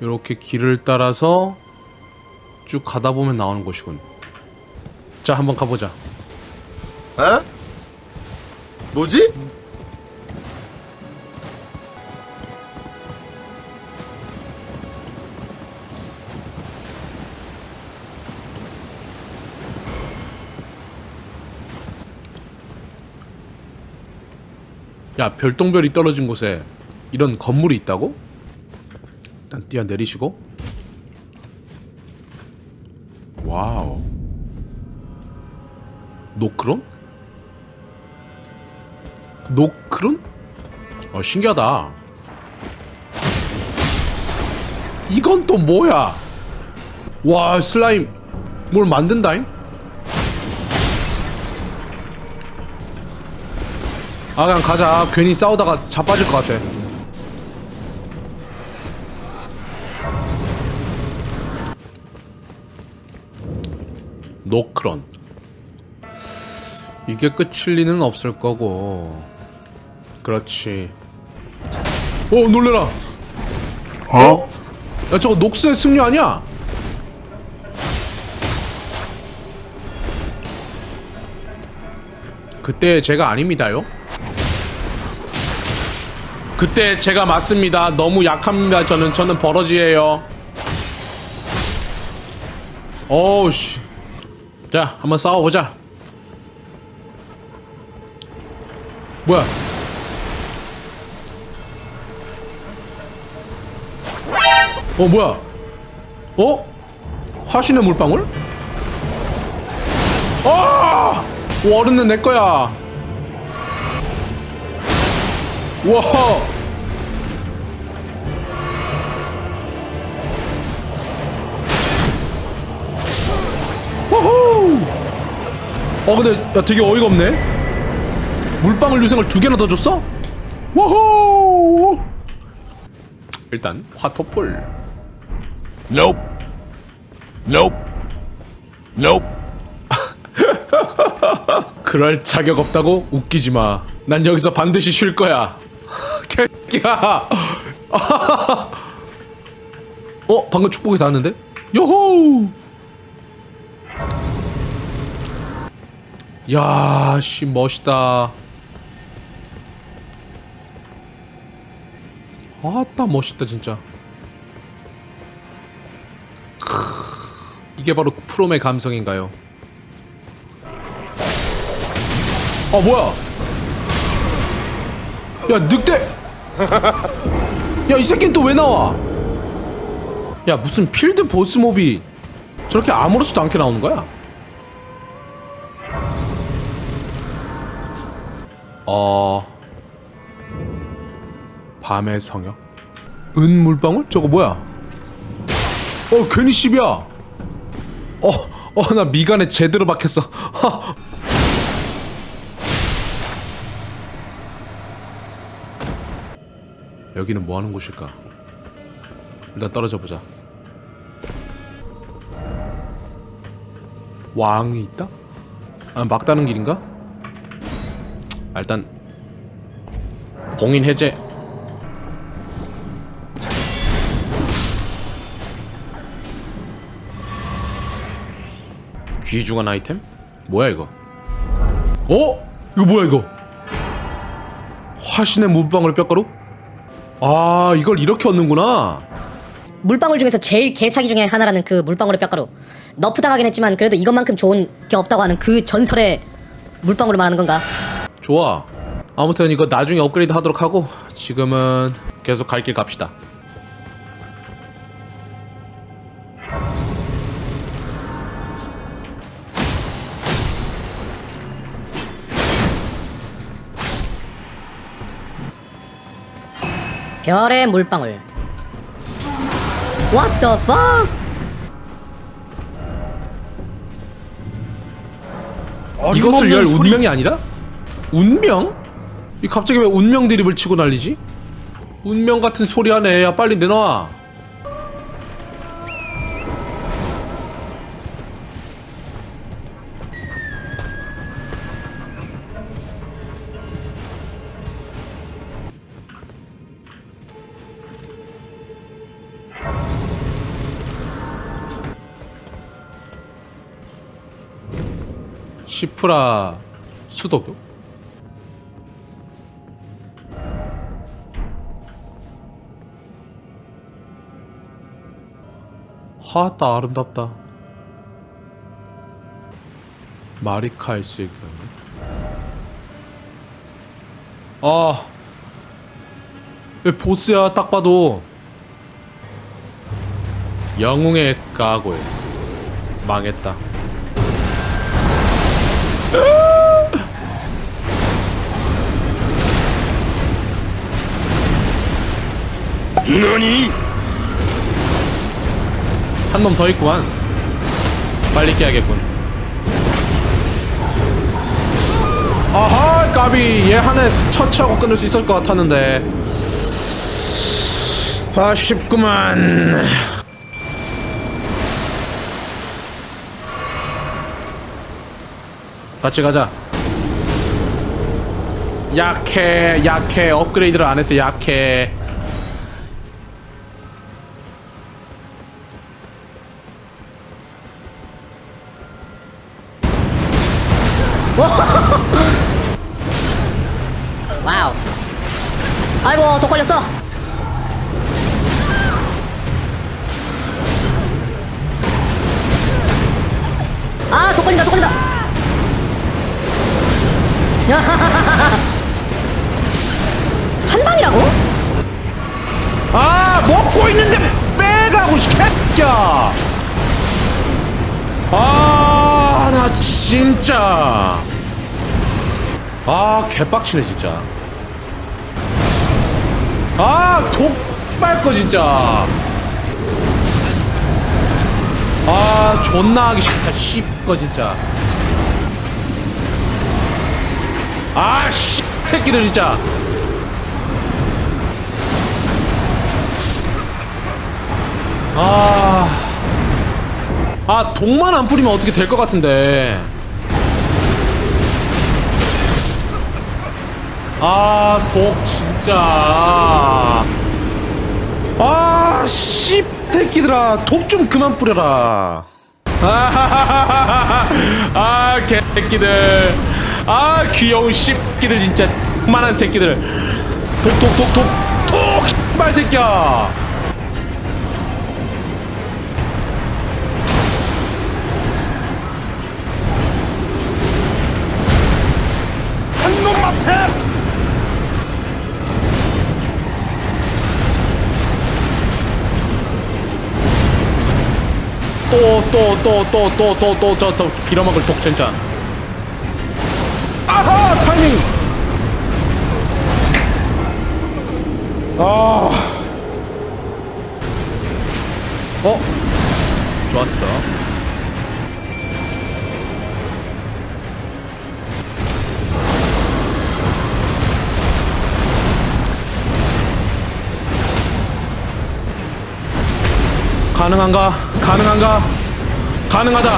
이렇게 길을 따라서 쭉 가다 보면 나오는 곳이군. 자, 한번 가보자. 어? 뭐지? 야, 별똥별이 떨어진 곳에 이런 건물이 있다고? 일단 뛰어 내리시고. 와우. 노크론? 노크론? 어, 신기하다. 이건 또 뭐야? 와, 슬라임 뭘 만든다잉? 아 그냥 가자 괜히 싸우다가 자빠질 것 같아 노크론 이게 끝일 리는 없을 거고 그렇지 어 놀래라 어? 야 저거 녹스의 승리 아니야? 그때 제가 아닙니다요 그때 제가 맞습니다. 너무 약합니다. 저는 저는 버러지예요. 어우 씨. 자, 한번 싸워 보자. 뭐야? 어, 뭐야? 어? 화신의 물방울? 아! 워르는 내 거야. 와! 호호! 어 근데 야 되게 어이가 없네. 물방울 유생을 두 개나 더 줬어? 와호! 일단 화토풀. Nope. Nope. Nope. 그럴 자격 없다고 웃기지 마. 난 여기서 반드시 쉴 거야. 개끼야. 어 방금 축복이 닿았는데? 요호! 야, 씨 멋있다. 아따 멋있다 진짜. 크, 이게 바로 프롬의 감성인가요? 아 뭐야? 야 늑대! 야 이 새끼는 또 왜 나와? 야 무슨 필드 보스 몹이 저렇게 아무렇지도 않게 나오는 거야? 어... 밤의 성역? 은 물방울? 저거 뭐야? 어 괜히 씹이야 어, 어, 나 미간에 제대로 박혔어. 하. 여기는 뭐 하는 곳일까? 일단 떨어져 보자. 왕이 있다? 아, 막다른 길인가? 아, 일단 봉인 해제. 귀중한 아이템? 뭐야 이거? 어? 이거 뭐야 이거? 화신의 무방울 뼈가루? 아 이걸 이렇게 얻는구나 물방울 중에서 제일 개사기 중에 하나라는 그 물방울의 뼈가루 너프 당하긴 했지만 그래도 이것만큼 좋은 게 없다고 하는 그 전설의 물방울을 말하는 건가? 좋아 아무튼 이거 나중에 업그레이드 하도록 하고 지금은 계속 갈 길 갑시다 별의 물방울 What the fuck? 이것을 열 운명이 아니라? 운명? 이 갑자기 왜 운명 드립을 치고 난리지? 운명 같은 소리 하네. 야 빨리 내놔. 시프라 수도교? 하따 아름답다. 마리카이스의 경우 아, 왜 보스야? 딱 봐도. 영웅의 까골 망했다 한 놈 더 있구만 빨리 깨야겠군. 아하 까비. 얘 한 해 처치하고 끊을 수 있을 것 같았는데. 아쉽구만. 같이 가자. 약해 약해. 업그레이드를 안 해서 약해 아이고, 독 걸렸어. 아, 독 걸린다, 독 걸린다. 한 방이라고? 아 먹고 있는데 빼가고 새끼야 아나 진짜 아 개빡치네 진짜 아독 빨거 진짜. 아 존나 하기 싫다 씨거 진짜. 아씨 새끼들 진짜. 아, 아 독만 안 뿌리면 어떻게 될 것 같은데. 아, 독 진짜. 아, 씨 새끼들아, 독 좀 그만 뿌려라. 아, 아, 개새끼들. 아, 귀여운 씹기들 진짜. 만한 새끼들. 독, 독, 독, 독, 독, 씨발 새끼야. 또 또 또 또 또 또 또저또 빌어먹을 독 진짜 아하 타이밍! 아. 어? 좋았어 가능한가? 가능한가? 가능하다.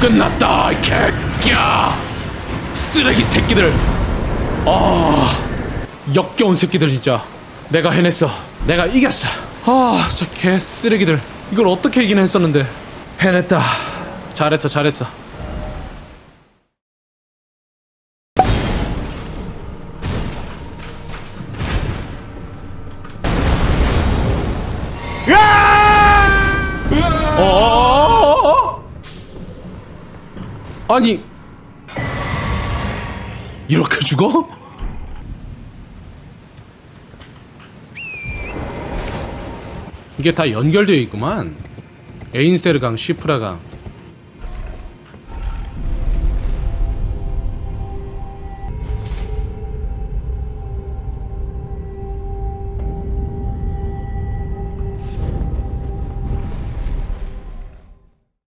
끝났다, 이 개끼야. 쓰레기 새끼들. 아, 역겨운 새끼들 진짜. 내가 해냈어. 내가 이겼어. 아, 저 개 쓰레기들. 이걸 어떻게 이기나 했었는데. 해냈다. 잘했어, 잘했어. 아니 이렇게 죽어? 이게 다 연결되어 있구만 에인세르강 시프라강